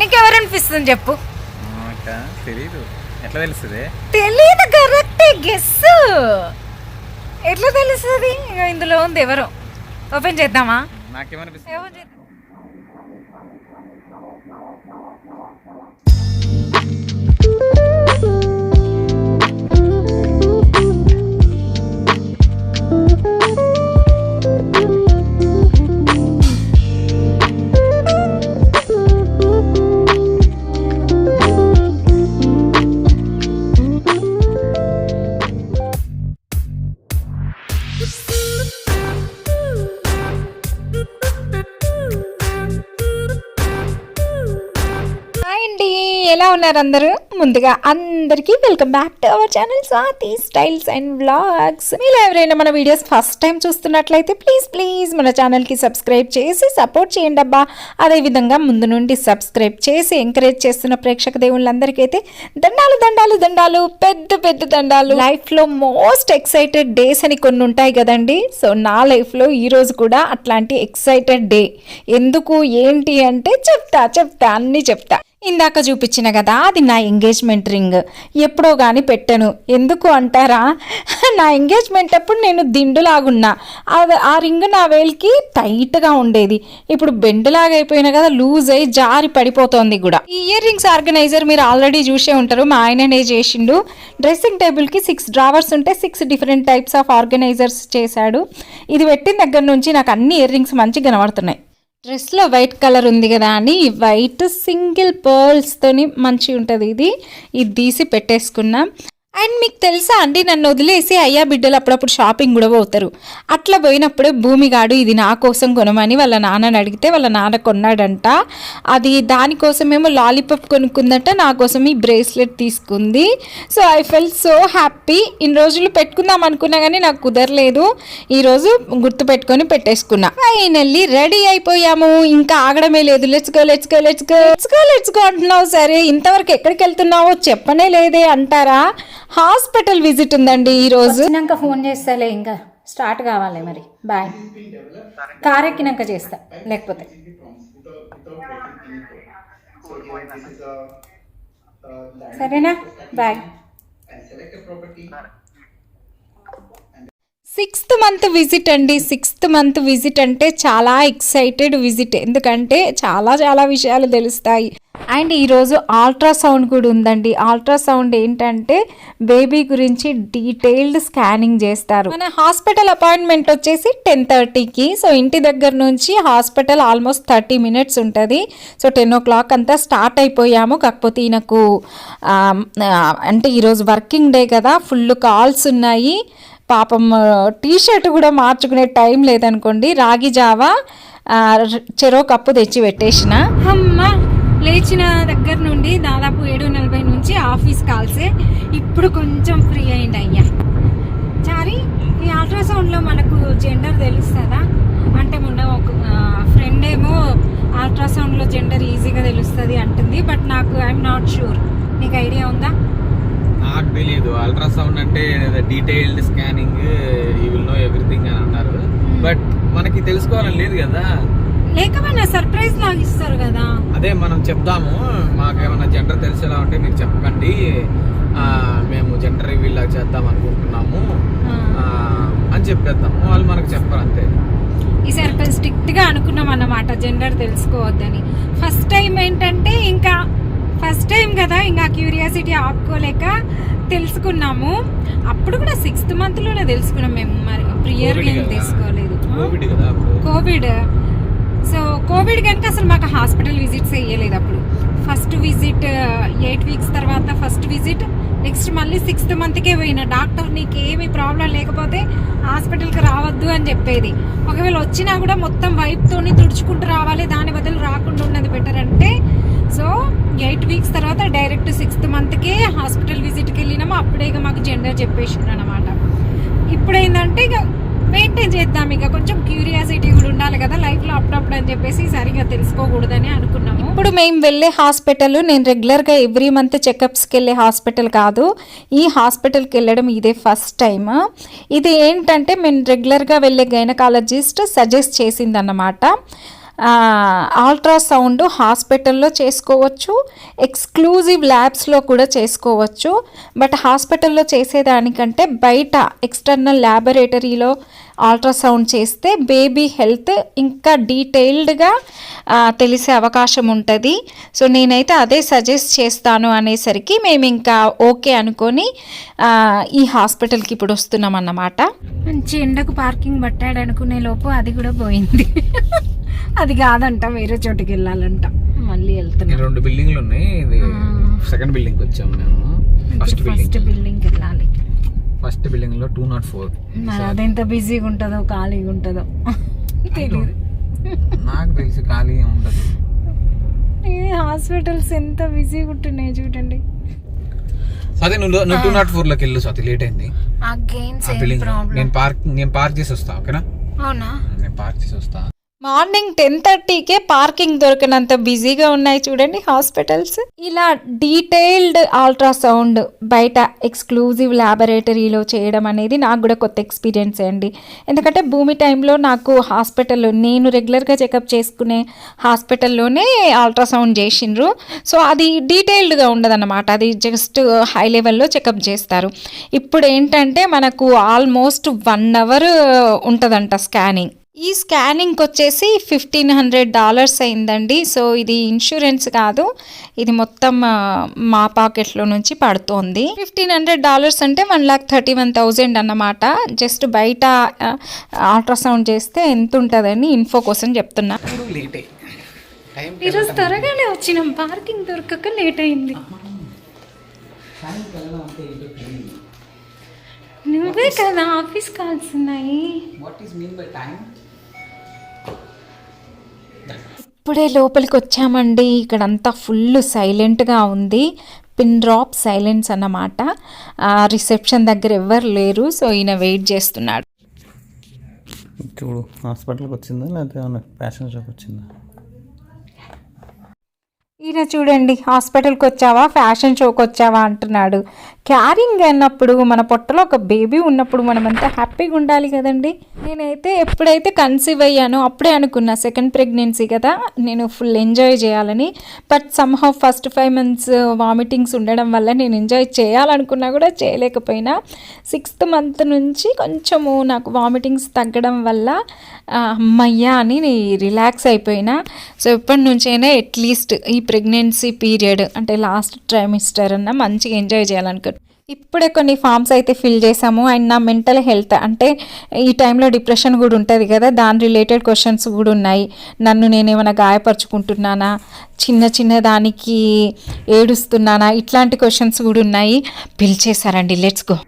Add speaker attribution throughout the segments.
Speaker 1: నీకెవరనిపిస్తుంది చెప్పు?
Speaker 2: తెలీదు. ఎట్లా తెలుస్తుంది?
Speaker 1: తెలియదు కరెక్టే. గెస్ ఎట్లా తెలుస్తుంది? ఇందులో ఉంది ఎవరు. ఓపెన్ చేద్దామా?
Speaker 2: నాకేమనిపిస్తుంది?
Speaker 1: ఓపెన్ ఉన్నారు అందరూ? ముందుగా అందరికీ welcome back to our channel Swathi styles and vlogs మీరు ఎవరైనా మన వీడియోస్ ఫస్ట్ టైం చూస్తున్నట్లయితే ప్లీజ్ ప్లీజ్ మన ఛానల్కి సబ్స్క్రైబ్ చేసి సపోర్ట్ చేయండి అబ్బా. అదేవిధంగా ముందు నుండి సబ్స్క్రైబ్ చేసి ఎంకరేజ్ చేస్తున్న ప్రేక్షక దేవుళ్ళందరికీ అయితే దండాలు దండాలు దండాలు పెద్ద పెద్ద దండాలు. లైఫ్లో మోస్ట్ ఎక్సైటెడ్ డేస్ అని కొన్ని ఉంటాయి కదండి. సో నా లైఫ్లో ఈరోజు కూడా అట్లాంటి ఎక్సైటెడ్ డే ఎందుకు ఏంటి అంటే చెప్తా చెప్తా అన్నీ చెప్తా. ఇందాక చూపించిన కదా అది నా ఎంగేజ్మెంట్ రింగ్ ఎప్పుడో కానీ పెట్టాను. ఎందుకు అంటారా? నా ఎంగేజ్మెంట్ అప్పుడు నేను దిండులాగున్నా. అది ఆ రింగ్ నా వేలికి టైట్గా ఉండేది. ఇప్పుడు బెండులాగా అయిపోయినా కదా లూజ్ అయ్యి జారి పడిపోతోంది కూడా. ఈ ఇయర్ రింగ్స్ ఆర్గనైజర్ మీరు ఆల్రెడీ చూసే ఉంటారు. మా ఆయననే చేసిండు. డ్రెస్సింగ్ టేబుల్కి సిక్స్ డ్రావర్స్ ఉంటే six different types of organisers చేశాడు. ఇది పెట్టిన దగ్గర నుంచి నాకు అన్ని ఇయర్ రింగ్స్ మంచిగా కనబడుతున్నాయి. డ్రెస్లో వైట్ కలర్ ఉంది కదా అని వైట్ సింగిల్ పర్ల్స్తోని మంచిగా ఉంటుంది ఇది. ఇది తీసి పెట్టేసుకున్నాం. అండ్ మీకు తెలుసా అండి నన్ను వదిలేసి అయ్యా బిడ్డలు అప్పుడప్పుడు షాపింగ్ కూడా పోతారు. అట్లా పోయినప్పుడే భూమిగాడు ఇది నా కోసం కొనమని వాళ్ళ నాన్నని అడిగితే వాళ్ళ నాన్న కొన్నాడంట. అది దానికోసమేమో లాలీపాప్ కొనుక్కుందంట నా కోసం ఈ బ్రేస్లెట్ తీసుకుంది. So I fell so happy. ఇన్ని రోజులు పెట్టుకుందాం అనుకున్నా కానీ నాకు కుదరలేదు. ఈరోజు గుర్తు పెట్టుకొని పెట్టేసుకున్నా. ఫైనల్లీ రెడీ అయిపోయాము. ఇంకా ఆగడమే లేదు. లెచ్చుకో లెచ్చుకో లెచ్చుకో లెచ్చుకో లెచ్చుకో అంటున్నావు సరే. ఇంతవరకు ఎక్కడికి వెళ్తున్నావో చెప్పనే లేదే అంటారా? హాస్పిటల్ విజిట్ ఉందండి ఈ రోజు. వచ్చినాక ఫోన్ చేస్తాలే ఇంకా స్టార్ట్ కావాలి మరి. బాయ్ కార్ ఎక్కినాక చేస్తా లేకపోతే. సరేనా? బాయ్ సిక్స్త్ మంత్ విజిట్ అండి. సిక్స్త్ మంత్ విజిట్ అంటే చాలా ఎక్సైటెడ్ విజిట్. ఎందుకంటే చాలా చాలా విషయాలు తెలుస్తాయి. అండ్ ఈరోజు అల్ట్రాసౌండ్ కూడా ఉందండి. అల్ట్రాసౌండ్ ఏంటంటే బేబీ గురించి డీటెయిల్డ్ స్కానింగ్ చేస్తారు. మన హాస్పిటల్ అపాయింట్మెంట్ వచ్చేసి టెన్ థర్టీకి సో ఇంటి దగ్గర నుంచి హాస్పిటల్ ఆల్మోస్ట్ థర్టీ మినిట్స్ ఉంటుంది. సో టెన్ ఓ క్లాక్ అంతా స్టార్ట్ అయిపోయాము. కాకపోతే ఈయనకు అంటే ఈరోజు వర్కింగ్ డే కదా. ఫుల్ కాల్స్ ఉన్నాయి. పాపం టీ షర్ట్ కూడా మార్చుకునే టైం లేదనుకోండి. రాగి జావా చెరో కప్పు తెచ్చి పెట్టేసిన. అమ్మా! లేచిన దగ్గర నుండి దాదాపు ఏడు నలభై నుంచి ఆఫీస్ కాల్సే. ఇప్పుడు కొంచెం ఫ్రీ అయింది అయ్యా. చారి ఈ అల్ట్రాసౌండ్లో మనకు జెండర్ తెలుస్తుందా? అంటే మొన్న ఒక ఫ్రెండ్ ఏమో అల్ట్రాసౌండ్లో జెండర్ ఈజీగా తెలుస్తుంది అంటుంది బట్ నాకు ఐఎమ్ నాట్ షూర్. నీకు ఐడియా ఉందా?
Speaker 2: నాకు తెలియదు అల్ట్రాసౌండ్ అంటే detailed scanning you will know everything అని అన్నారు. బట్ మనకి తెలుసుకోవాలని లేదు కదా?
Speaker 1: లేకపోయినా సర్ప్రైజ్ లాగా ఇస్తారు కదా.
Speaker 2: అదే మనం చెప్దాము మాకు ఏమైనా జెండర్ తెలిసేలా ఉంటే మీరు చెప్పకండి. మేము జెండర్ రివీల్ లాగా చేద్దాం అనుకుంటున్నాము. అని చెప్పేద్దాము. వాళ్ళు మనకు చెప్పరు అంతే.
Speaker 1: ఈసారి కొంచెం స్ట్రిక్ట్గా అనుకున్నాం అన్నమాట జెండర్ తెలుసుకోవద్దని. ఫస్ట్ టైం ఏంటంటే ఇంకా ఫస్ట్ టైం కదా ఇంకా క్యూరియాసిటీ ఆపుకోలేక తెలుసుకున్నాము. అప్పుడు కూడా సిక్స్త్ మంత్లోనే తెలుసుకున్నాం మేము మరి ప్రియర్ ఏం. తీసుకోలేదు
Speaker 2: కోవిడ్ కదా అప్పుడు.
Speaker 1: కోవిడ్ సో కోవిడ్ కనుక అసలు మాకు హాస్పిటల్ విజిట్స్ వేయలేదు అప్పుడు. ఫస్ట్ విజిట్ ఎయిట్ వీక్స్ తర్వాత ఫస్ట్ విజిట్ నెక్స్ట్ మళ్ళీ సిక్స్త్ మంత్కే పోయిన. డాక్టర్ నీకు ఏమి ప్రాబ్లం లేకపోతే హాస్పిటల్కి రావద్దు అని చెప్పేది. ఒకవేళ వచ్చినా కూడా మొత్తం వైప్తోని తుడుచుకుంటూ రావాలి దాని బదులు రాకుండా ఉన్నది బెటర్ అంటే. సో ఎయిట్ వీక్స్ తర్వాత డైరెక్ట్ సిక్స్త్ మంత్కే హాస్పిటల్ విజిట్కి వెళ్ళినాము. అప్పుడే ఇక మాకు జెండర్ చెప్పేసిండ్రు అనమాట ఇప్పుడు ఏంటంటే ఇక మెయింటైన్ చేద్దాం ఇక. కొంచెం క్యూరియాసిటీ కూడా ఉండాలి కదా లైఫ్లో అప్పుడప్పుడు అని చెప్పేసి సరిగా తెలుసుకోకూడదని అనుకున్నాము. ఇప్పుడు మేము వెళ్ళే హాస్పిటల్ నేను రెగ్యులర్గా ఎవ్రీ మంత్ చెకప్స్కి వెళ్ళే హాస్పిటల్ కాదు. ఈ హాస్పిటల్కి వెళ్ళడం ఇదే ఫస్ట్ టైం ఇది ఏంటంటే మేము రెగ్యులర్గా వెళ్ళే గైనకాలజిస్ట్ సజెస్ట్ చేసింది అన్నమాట అల్ట్రాసౌండ్ హాస్పిటల్లో చేసుకోవచ్చు ఎక్స్క్లూజివ్ ల్యాబ్స్లో కూడా చేసుకోవచ్చు. బట్ హాస్పిటల్లో చేసేదానికంటే బయట ఎక్స్టర్నల్ ల్యాబొరేటరీలో అల్ట్రాసౌండ్ చేస్తే బేబీ హెల్త్ ఇంకా డీటెయిల్డ్గా తెలిసే అవకాశం ఉంటుంది. సో నేనైతే అదే సజెస్ట్ చేస్తాను అనేసరికి మేము ఇంకా ఓకే అనుకొని ఆ, ఈ హాస్పిటల్కి ఇప్పుడు వస్తున్నాం అన్నమాట. మంచి ఎండకు పార్కింగ్ పట్టాడు అనుకునే లోపు అది కూడా పోయింది. అది కాదంట వేరే చోటుకి వెళ్ళాలంట. మళ్ళీ వెళ్తున్నాం.
Speaker 2: రెండు బిల్డింగ్లు ఉన్నాయి. ఇది సెకండ్ బిల్డింగ్ వచ్చాము మేము. ఫస్ట్ బిల్డింగ్
Speaker 1: ఫస్ట్ బిల్డింగ్కి వెళ్ళాలి.
Speaker 2: ఫస్ట్ బిల్డింగ్లో టూ నాట్ ఫోర్.
Speaker 1: మరి అదెంత బిజీగా ఉంటుందో ఖాళీగా ఉంటుందో. తెలియదు
Speaker 2: నాకు తెలిసి ఖాళీ ఉండదు
Speaker 1: ఈ హాస్పిటల్స్ ఎంత బిజీగా ఉంటున్నాయి చూడండి.
Speaker 2: అదే నువ్వు నువ్వు టూ నాట్ ఫోర్లోకి వెళ్ళు స్వాతి లేట్ అయింది. నేను పార్క్ నేను పార్క్ చేసి వస్తా ఓకేనా?
Speaker 1: అవునా?
Speaker 2: నేను పార్క్ చేసి వస్తా.
Speaker 1: మార్నింగ్ టెన్ థర్టీకే పార్కింగ్ దొరకనంత బిజీగా ఉన్నాయి చూడండి హాస్పిటల్స్. ఇలా డీటెయిల్డ్ అల్ట్రాసౌండ్ బయట ఎక్స్క్లూజివ్ ల్యాబొరేటరీలో చేయడం అనేది నాకు కూడా కొత్త ఎక్స్పీరియన్స్ అండి. ఎందుకంటే భూమి టైంలో నాకు హాస్పిటల్ నేను రెగ్యులర్గా చెకప్ చేసుకునే హాస్పిటల్లోనే అల్ట్రాసౌండ్ చేసిండ్రు. సో అది డీటెయిల్డ్గా ఉండదన్నమాట. అది జస్ట్ హై లెవెల్లో చెకప్ చేస్తారు. ఇప్పుడు ఏంటంటే మనకు ఆల్మోస్ట్ వన్ అవర్ ఉంటుందంట స్కానింగ్. ఈ స్కానింగ్కి వచ్చేసి ఫిఫ్టీన్ హండ్రెడ్ డాలర్స్ అయిందండి. సో ఇది ఇన్సూరెన్స్ కాదు. ఇది మొత్తం మా పాకెట్లో నుంచి పడుతోంది. ఫిఫ్టీన్ హండ్రెడ్ డాలర్స్ అంటే one lakh thirty one thousand అన్నమాట. జస్ట్ బయట అల్ట్రాసౌండ్ చేస్తే ఎంత ఉంటుందని ఇన్ఫో కోసం చెప్తున్నా.
Speaker 2: లేట్ టైం
Speaker 1: ఈరోజు త్వరగానే వచ్చినాం. పార్కింగ్ దొరకక లేట్ అయింది. నువ్వే కదా ఆఫీస్ కాల్స్ ఉన్నాయి.
Speaker 2: What is mean by time
Speaker 1: ఇప్పుడే లోపలికి వచ్చామండి ఇక్కడ అంతా ఫుల్ సైలెంట్గా ఉంది. పిన్ డ్రాప్ సైలెన్స్ అన్నమాట. రిసెప్షన్ దగ్గర ఎవ్వరు లేరు. సో ఈయన వెయిట్ చేస్తున్నాడు.
Speaker 3: చూడు హాస్పిటల్కి వచ్చిందా లేకపోతే షాప్ వచ్చిందా
Speaker 1: ఈయన చూడండి హాస్పిటల్కి వచ్చావా ఫ్యాషన్ షోకి వచ్చావా అంటున్నాడు. క్యారింగ్ అన్నప్పుడు మన పొట్టలో ఒక బేబీ ఉన్నప్పుడు మనం హ్యాపీగా ఉండాలి కదండి? నేనైతే ఎప్పుడైతే కన్సీవ్ అయ్యానో అప్పుడే అనుకున్నా సెకండ్ ప్రెగ్నెన్సీ కదా నేను ఫుల్ ఎంజాయ్ చేయాలని. But somehow first five months vomitings ఉండడం వల్ల నేను ఎంజాయ్ చేయాలనుకున్నా కూడా చేయలేకపోయినా. సిక్స్త్ మంత్ నుంచి కొంచెము నాకు వామిటింగ్స్ తగ్గడం వల్ల అమ్మయ్యా అని రిలాక్స్ అయిపోయినా. సో ఎప్పటి నుంచైనా అట్లీస్ట్ ఈ ప్రెగ్నెన్సీ పీరియడ్ అంటే లాస్ట్ ట్రైమిస్టర్ అన్న మంచిగా ఎంజాయ్ చేయాలనుకో ఇప్పుడే కొన్ని ఫామ్స్ అయితే ఫిల్ చేసాము అండ్ నా మెంటల్ హెల్త్ అంటే ఈ టైంలో డిప్రెషన్ కూడా ఉంటుంది కదా దాని రిలేటెడ్ క్వశ్చన్స్ కూడా ఉన్నాయి. నన్ను నేను ఏమైనా గాయపరుచుకుంటున్నానా? చిన్న చిన్న దానికి ఏడుస్తున్నానా? ఇట్లాంటి క్వశ్చన్స్ కూడా ఉన్నాయి. పిలిచేశారండి లెట్స్ గో.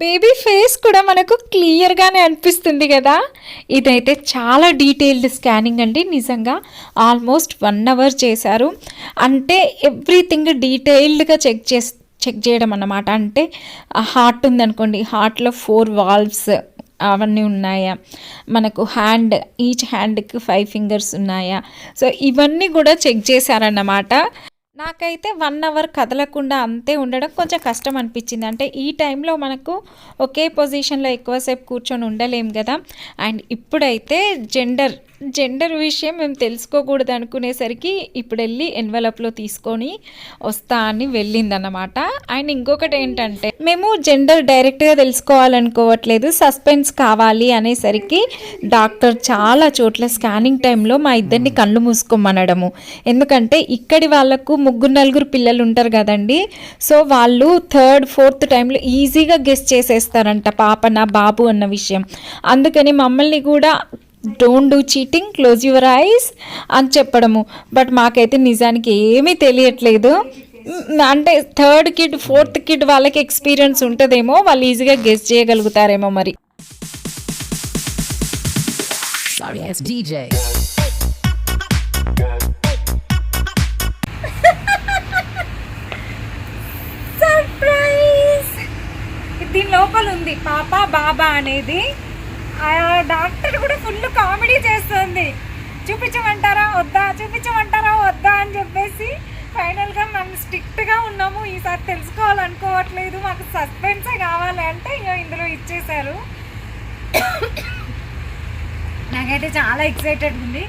Speaker 1: బేబీ ఫేస్ కూడా మనకు క్లియర్గానే అనిపిస్తుంది కదా? ఇదైతే చాలా డీటెయిల్డ్ స్కానింగ్ అండి నిజంగా. ఆల్మోస్ట్ వన్ అవర్ చేశారు. అంటే ఎవ్రీథింగ్ డీటెయిల్డ్గా చెక్ చేసి చెక్ చేయడం అన్నమాట. అంటే హార్ట్ ఉందనుకోండి హార్ట్లో ఫోర్ వాల్వ్స్ అవన్నీ ఉన్నాయా? మనకు హ్యాండ్ ఈచ్ హ్యాండ్కి ఫైవ్ ఫింగర్స్ ఉన్నాయా? సో ఇవన్నీ కూడా చెక్ చేశారన్నమాట. నాకైతే వన్ అవర్ కదలకుండా అంతే ఉండడం కొంచెం కష్టం అనిపించింది. అంటే ఈ టైంలో మనకు ఒకే పొజిషన్లో ఎక్కువసేపు కూర్చొని ఉండలేం కదా. అండ్ ఇప్పుడైతే జెండర్ జెండర్ విషయం మేము తెలుసుకోకూడదు అనుకునేసరికి ఇప్పుడు వెళ్ళి ఎన్వలప్లో తీసుకొని వస్తా అని వెళ్ళిందన్నమాట. అండ్ ఇంకొకటి ఏంటంటే మేము జెండర్ డైరెక్ట్గా తెలుసుకోవాలనుకోవట్లేదు సస్పెన్స్ కావాలి అనేసరికి డాక్టర్ చాలా చోట్ల స్కానింగ్ టైంలో మా ఇద్దరిని కళ్ళు మూసుకోమనడము. ఎందుకంటే ఇక్కడి వాళ్ళకు ముగ్గురు నలుగురు పిల్లలు ఉంటారు కదండి. సో వాళ్ళు థర్డ్ ఫోర్త్ టైంలో ఈజీగా గెస్ట్ చేసేస్తారంట పాప నా బాబు అన్న విషయం. అందుకని మమ్మల్ని కూడా don't do cheating close your eyes అని చెప్పడము. బట్ మాకైతే నిజానికి ఏమీ తెలియట్లేదు. అంటే థర్డ్ కిడ్ ఫోర్త్ కిడ్ వాళ్ళకి ఎక్స్పీరియన్స్ ఉంటుందేమో వాళ్ళు ఈజీగా గెస్ట్ చేయగలుగుతారేమో మరి. దీని లోపల ఉంది పాప బాబా అనేది. ఆ డాక్టర్ కూడా ఫుల్ కామెడీ చేస్తుంది. చూపించమంటారా వద్దా? చూపించమంటారా వద్దా అని చెప్పేసి ఫైనల్గా మనం స్ట్రిక్ట్గా ఉన్నాము. ఈసారి తెలుసుకోవాలనుకోవట్లేదు. మాకు సస్పెన్సే కావాలి అంటే ఇక ఇందులో ఇచ్చేశారు. నాకైతే చాలా ఎక్సైటెడ్ ఉంది.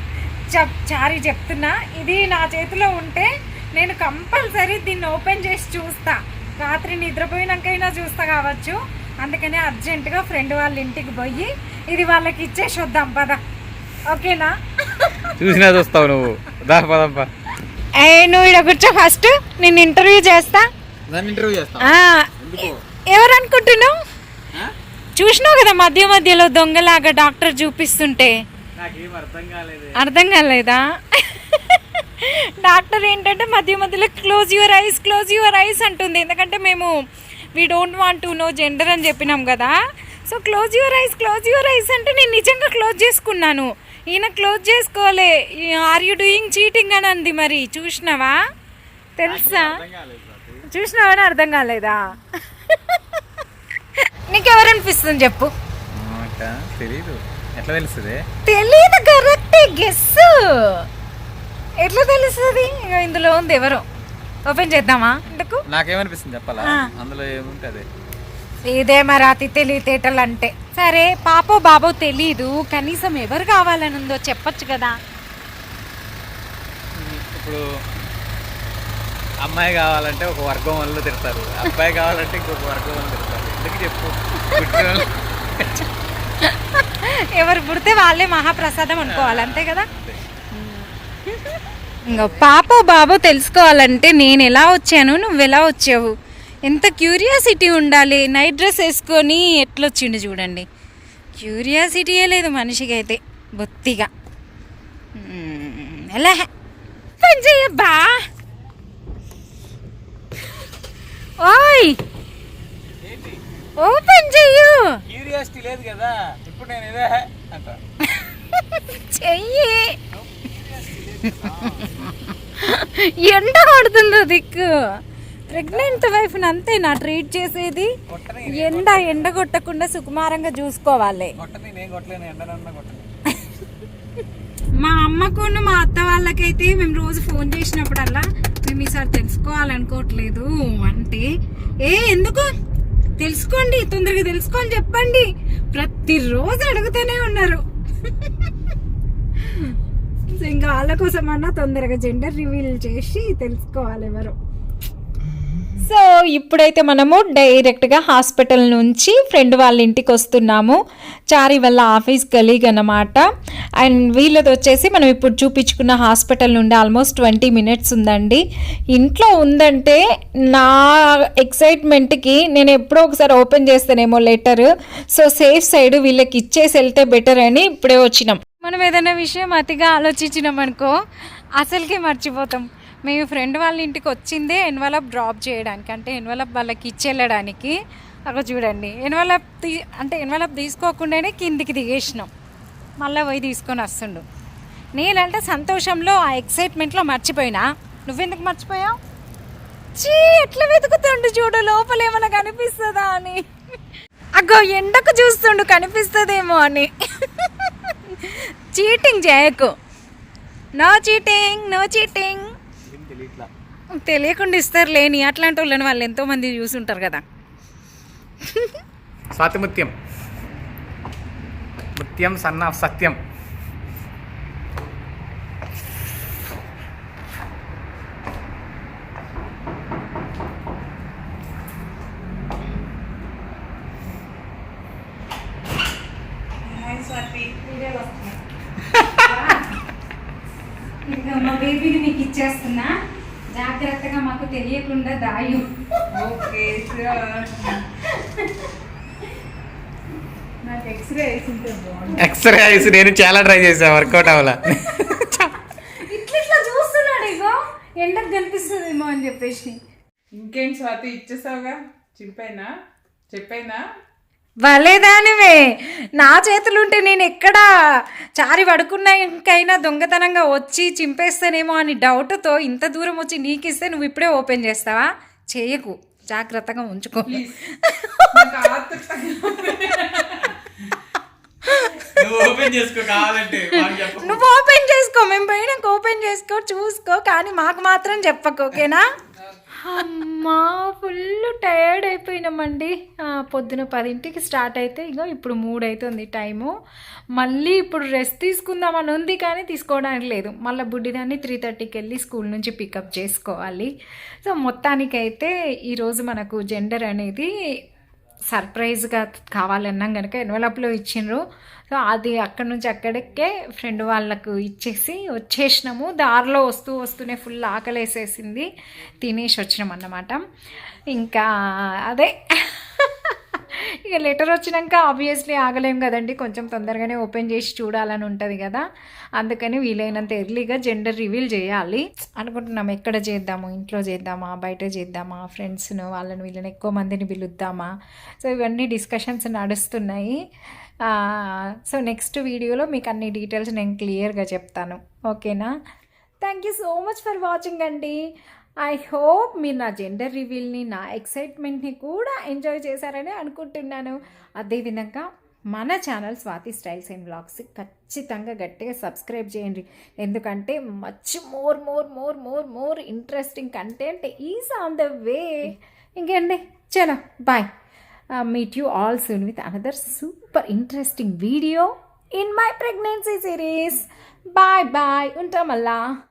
Speaker 1: చెప్ చారీ చెప్తున్నా. ఇది నా చేతిలో ఉంటే నేను కంపల్సరీ దీన్ని ఓపెన్ చేసి చూస్తా. రాత్రి నిద్రపోయినాకైనా చూస్తా కావచ్చు. అందుకనే అర్జెంటుగా ఫ్రెండ్ వాళ్ళ ఇంటికి పోయి ఇది వాళ్ళకి ఇచ్చేసి వద్దాం పద. ఓకేనా?
Speaker 3: చూసినా చూస్తావు నువ్వు. దా పదప్ప
Speaker 1: ఏ నువ్వు ఇక్కడ కూర్చో ఫస్ట్. నేను ఇంటర్వ్యూ చేస్తా.
Speaker 2: దాన్ని ఇంటర్వ్యూ చేస్తాం
Speaker 1: ఆ, ఎవరు అనుకుంటున్నావు చూసినావు కదా మధ్య మధ్యలో దొంగలాగా డాక్టర్ చూపిస్తుంటే?
Speaker 2: నాకేం అర్థం కాలేదు.
Speaker 1: అర్థం కాలేదా? డాక్టర్ ఏంటంటే మధ్య మధ్యలో close your eyes close your eyes అంటుంది. ఎందుకంటే మేము we don't want to know gender అని చెప్పినాం కదా. So close your eyes close your eyes అంటే నేను నిజంగా క్లోజ్ చేసుకున్నాను. ఈయన క్లోజ్ చేసుకోలే. ఆర్ యూ డూయింగ్ చీటింగ్ అని అంది మరి. చూసినావా? తెలుసా? చూసినావని అర్థం కాలేదా? నీకెవరనిపిస్తుంది చెప్పు?
Speaker 3: తెలీదు. ఎట్లా తెలుస్తుంది?
Speaker 1: తెలియదు కరెక్టే గెస్ ఎట్లా తెలుస్తుంది? ఇందులో ఉంది ఎవరు. ఓపెన్ చేద్దామా? ఎందుకు?
Speaker 3: నాకేమనిపిస్తుంది చెప్పాలా. అందులో ఏముంటది?
Speaker 1: ఇదే మరి అతి తెలివితేటలు అంటే సరే పాపో బాబో తెలీదు కనీసం ఎవరు కావాలని ఉందో చెప్పొచ్చు కదా.
Speaker 3: ఇప్పుడు అమ్మాయి కావాలంటే ఒక వర్గం వాళ్ళు తిడతారు. అబ్బాయి కావాలంటే ఇంకొక వర్గం వాళ్ళు తిడతారు. ఎందుకు చెప్పు?
Speaker 1: ఎవరు పుడితే వాళ్ళే మహాప్రసాదం అనుకోవాలి అంతే కదా? పాపో బాబో తెలుసుకోవాలంటే నేను ఎలా వచ్చాను నువ్వు ఎలా వచ్చావు? ఎంత క్యూరియాసిటీ ఉండాలి? నైట్ డ్రెస్ వేసుకొని ఎట్లొచ్చిండు చూడండి. క్యూరియాసిటీయే లేదు మనిషికి అయితే బొత్తిగా ఎలా? చెయ్యబ్బా ఓయ్! ఓపెన్ చెయ్యు.
Speaker 3: క్యూరియాసిటీ లేదు కదా ఇప్పుడు నేను ఇదే
Speaker 1: చెయ్యి. ఎండ కొడుతుందో దిక్కు. ప్రెగ్నెంట్ వైఫ్ అంతేనా? ట్రీట్ చేసేది? ఎండ ఎండ కొట్టకుండా సుకుమారంగా చూసుకోవాలి. మా అమ్మకును మా అత్త వాళ్ళకైతే మేము రోజు ఫోన్ చేసినప్పుడల్లా మేము ఈసారి తెలుసుకోవాలనుకోవట్లేదు అంటే ఏ ఎందుకు? తెలుసుకోండి తొందరగా తెలుసుకొని చెప్పండి. ప్రతిరోజు అడుగుతూనే ఉన్నారు. సో ఇంకా వాళ్ళ కోసమన్నా తొందరగా జెండర్ రివీల్ చేసి తెలుసుకోవాలి ఎవరు. సో ఇప్పుడైతే మనము డైరెక్ట్గా హాస్పిటల్ నుంచి ఫ్రెండ్ వాళ్ళ ఇంటికి వస్తున్నాము. చారి వల్ల ఆఫీస్ గలీగ్ అన్నమాట. అండ్ వీళ్ళది వచ్చేసి మనం ఇప్పుడు చూపించుకున్న హాస్పిటల్ నుండి ఆల్మోస్ట్ ట్వంటీ మినిట్స్ ఉందండి. ఇంట్లో ఉందంటే నా ఎక్సైట్మెంట్కి నేను ఎప్పుడో ఒకసారి ఓపెన్ చేస్తానేమో లెటర్ సో సేఫ్ సైడ్ వీళ్ళకి ఇచ్చేసి వెళ్తే బెటర్ అని ఇప్పుడే వచ్చినాం. మనం ఏదైనా విషయం అతిగా ఆలోచించినాం అనుకో అసలుకే మర్చిపోతాం. మేము ఫ్రెండ్ వాళ్ళ ఇంటికి వచ్చిందే ఎన్వలప్ డ్రాప్ చేయడానికి అంటే ఎన్వలప్ వాళ్ళకి ఇచ్చెళ్ళడానికి. అక్కడ చూడండి ఎన్వలప్ తీ అంటే ఎన్వలప్ తీసుకోకుండానే కిందికి దిగేసినాం. మళ్ళీ పోయి తీసుకొని వస్తుండు. నేనంటే సంతోషంలో ఆ ఎక్సైట్మెంట్లో మర్చిపోయినా. నువ్వెందుకు మర్చిపోయావు? చీ ఎట్లా వెతుకుతుండు చూడు లోపల ఏమైనా కనిపిస్తుందా అని. అగ్గో ఎండకు చూస్తుండు కనిపిస్తుందేమో అని. చీటింగ్ చేయకు. No cheating no cheating. తెలియకుండా ఇస్తారు లేని అట్లాంటి వాళ్ళని వాళ్ళు ఎంతో మంది చూసుంటారు కదా.
Speaker 3: స్వాతిముత్యం ముత్యం సన్న సత్యం.
Speaker 1: ఇచ్చేస్తున్నా జాగ్రత్తగా మాకు తెలియకుండా దాయు.
Speaker 4: ఓకే నాకు ఎక్స్రే బాగుంది
Speaker 3: ఎక్స్రే ఐసి నేను చాలా ట్రై చేసా వర్కౌట్ అవ్వాల.
Speaker 1: ఇట్లా ఇట్లా చూస్తున్నాడు ఇగో. ఎండకు కనిపిస్తుందేమో అని చెప్పేసి.
Speaker 4: ఇంకేం స్వాతి ఇచ్చేసావుగా? చెప్పైనా చెప్పైనా?
Speaker 1: భలేదానివే నా చేతులుంటే నేను ఎక్కడ చారి పడుకున్నాకైనా దొంగతనంగా వచ్చి చింపేస్తానేమో అని డౌట్తో ఇంత దూరం వచ్చి నీకిస్తే నువ్వు ఇప్పుడే ఓపెన్ చేస్తావా? చేయకు. జాగ్రత్తగా ఉంచుకో.
Speaker 4: నాకు.
Speaker 3: నువ్వు ఓపెన్
Speaker 2: చేసుకో.
Speaker 1: మేము పోయినాక ఓపెన్ చేసుకో చూసుకో కానీ మాకు మాత్రం చెప్పకు ఓకేనా? అమ్మా ఫుల్ టైర్డ్ అయిపోయినామండి. పొద్దున పదింటికి స్టార్ట్ అయితే ఇగో ఇప్పుడు మూడు అవుతుంది టైము. మళ్ళీ ఇప్పుడు రెస్ట్ తీసుకుందామని ఉంది కానీ తీసుకోవడానికి లేదు. మళ్ళీ బుడ్డిదాన్ని త్రీ థర్టీకి వెళ్ళి స్కూల్ నుంచి పికప్ చేసుకోవాలి. సో మొత్తానికైతే ఈరోజు మనకు జెండర్ అనేది సర్ప్రైజ్గా కావాలన్నాం కనుక ఎన్వలప్లో ఇచ్చిండ్రు. సో అది అక్కడి నుంచి అక్కడికే ఫ్రెండ్ వాళ్ళకు ఇచ్చేసి వచ్చేసినాము. దారిలో వస్తూ వస్తూనే ఫుల్ ఆకలి వేసేసింది తినేసి వచ్చినాం అన్నమాట ఇంకా అదే. ఇక లెటర్ వచ్చినాక ఆబ్వియస్లీ ఆగలేం కదండి. కొంచెం తొందరగానే ఓపెన్ చేసి చూడాలని ఉంటుంది కదా. అందుకని వీలైనంత ఎర్లీగా జెండర్ రివీల్ చేయాలి. అనుకుంటున్నాం ఎక్కడ చేద్దాము ఇంట్లో చేద్దామా బయట చేద్దామా ఫ్రెండ్స్ను వాళ్ళని వీళ్ళని ఎక్కువ మందిని పిలుద్దామా? సో ఇవన్నీ డిస్కషన్స్ నడుస్తున్నాయి. సో నెక్స్ట్ వీడియోలో మీకు అన్ని డీటెయిల్స్ నేను క్లియర్గా చెప్తాను. ఓకేనా thank you so much for watching అండి. ఐ హోప్ మీరు నా జెండర్ రివీల్ని నా ఎక్సైట్మెంట్ని కూడా ఎంజాయ్ చేశారని అనుకుంటున్నాను. అదేవిధంగా మన channel Swathi styles and blogs ఖచ్చితంగా గట్టిగా సబ్స్క్రైబ్ చేయండి. ఎందుకంటే much more more more more more interesting content is on the way ఇంకేండి చలో bye meet you all soon with another super interesting video in my pregnancy series bye bye ఉంటాం అల్లా